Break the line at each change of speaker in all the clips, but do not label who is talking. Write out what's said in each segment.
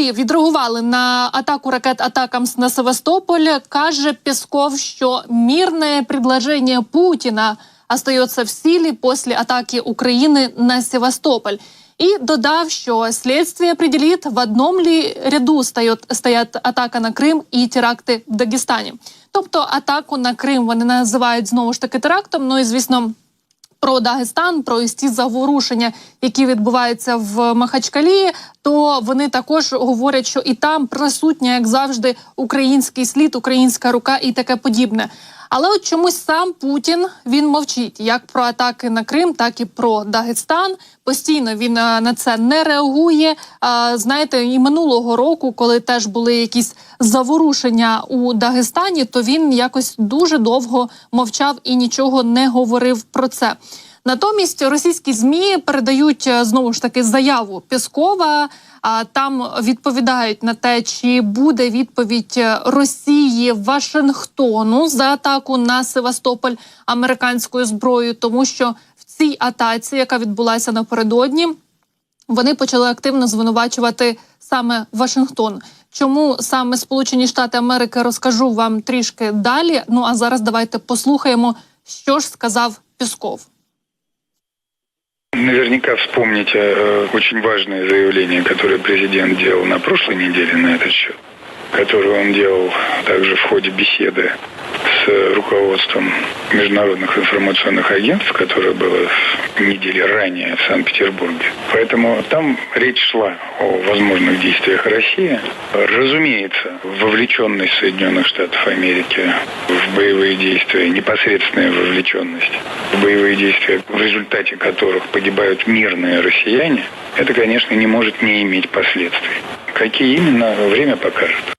Кремлі відреагували на атаку ракет Атакамс на Севастополь. Каже Песков, що мирне предложение Путіна остается в силе после атаки України на Севастополь. І додав, що слідство определит, в одному ли ряду стоять, атака на Крим і теракти в Дагестані. Тобто атаку на Крим вони називають знову ж таки терактом. Ну і звісно, про Дагестан, про ці заворушення, які відбуваються в Махачкалі, то вони також говорять, що і там присутня, як завжди, український слід, українська рука і таке подібне. Але от чомусь сам Путін він мовчить як про атаки на Крим, так і про Дагестан. Постійно він е, на це не реагує. Знаєте, і минулого року, коли теж були якісь заворушення у Дагестані, то він якось дуже довго мовчав і нічого не говорив про це. Натомість російські змі передають е, знову ж таки заяву Піскова. А там відповідають на те, чи буде відповідь е, Росії Вашингтону за атаку на Севастополь американською зброєю, тому що в цій атаці, яка відбулася напередодні, вони почали активно звинувачувати саме Вашингтон. Чому саме Сполучені Штати Америки розкажу вам трішки далі? Ну а зараз давайте послухаємо, що ж сказав Пісков.
Наверняка вспомните э, очень важное заявление, которое президент делал на прошлой неделе на этот счет, которое он делал также в ходе беседы с руководством международных информационных агентств, которое было недели ранее в Санкт-Петербурге. Поэтому там речь шла о возможных действиях России. Разумеется, вовлеченность Соединенных Штатов Америки в боевые действия, непосредственная вовлеченность в боевые действия, в результате которых погибают мирные россияне, это, конечно, не может не иметь последствий. Какие именно, время покажет.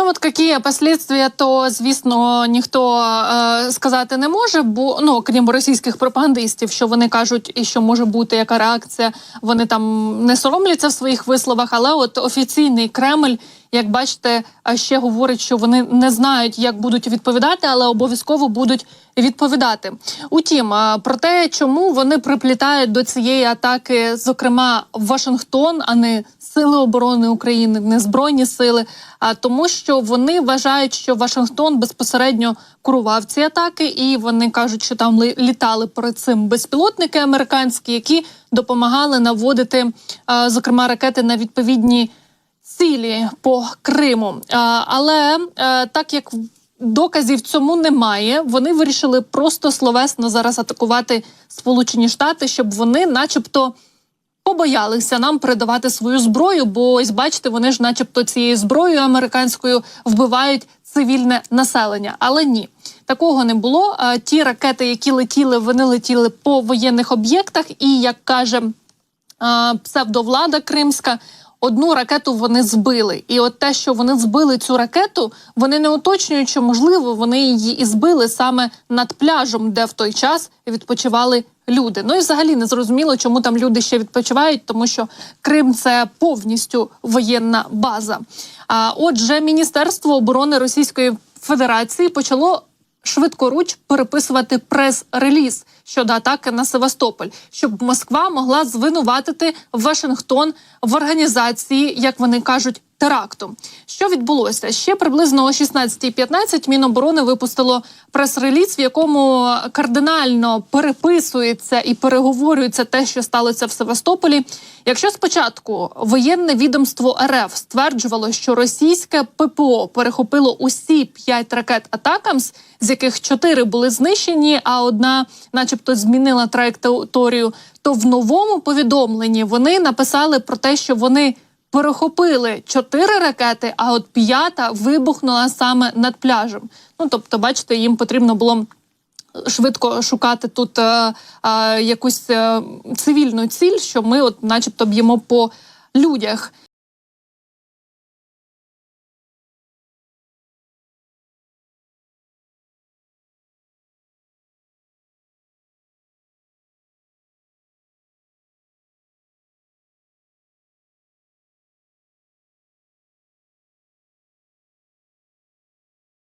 Ну от які последствия, то звісно ніхто е, сказати не може, бо ну крім російських пропагандистів, що вони кажуть, і що може бути яка реакція, вони там не соромляться в своїх висловах. Але от офіційний Кремль, як бачите, ще говорить, що вони не знають, як будуть відповідати, але обов'язково будуть відповідати. Утім, про те, чому вони приплітають до цієї атаки, зокрема Вашингтон, а не Сили оборони України, не збройні сили, а тому, що вони вважають, що Вашингтон безпосередньо курував ці атаки, і вони кажуть, що там ли- літали перед цим безпілотники американські, які допомагали наводити, зокрема, ракети на відповідні цілі по Криму. Але е, так як доказів цьому немає, вони вирішили просто словесно зараз атакувати Сполучені Штати, щоб вони, начебто побоялися нам передавати свою зброю, бо ось бачите, вони ж, начебто, цією зброєю американською вбивають цивільне населення. Але ні, такого не було. Ті ракети, які летіли, вони летіли по воєнних об'єктах, і як каже псевдовлада кримська. Одну ракету вони збили, і от те, що вони збили цю ракету, вони не уточнюють, що можливо вони її і збили саме над пляжем, де в той час відпочивали люди. Ну і взагалі не зрозуміло, чому там люди ще відпочивають, тому що Крим це повністю воєнна база. А отже, Міністерство оборони Російської Федерації почало швидкоруч переписувати прес-реліз щодо атаки на Севастополь, щоб Москва могла звинуватити Вашингтон в організації, як вони кажуть, теракту. Що відбулося ще приблизно о 16.15 Міноборони випустило прес-реліз, в якому кардинально переписується і переговорюється те, що сталося в Севастополі. Якщо спочатку воєнне відомство РФ стверджувало, що російське ППО перехопило усі п'ять ракет Атакамс, з яких чотири були знищені, а одна, начебто, змінила траєкторію, то в новому повідомленні вони написали про те, що вони перехопили чотири ракети, а от п'ята вибухнула саме над пляжем. Ну тобто, бачите, їм потрібно було швидко шукати тут е, е, якусь е, цивільну ціль, що ми, от, начебто, б'ємо по людях.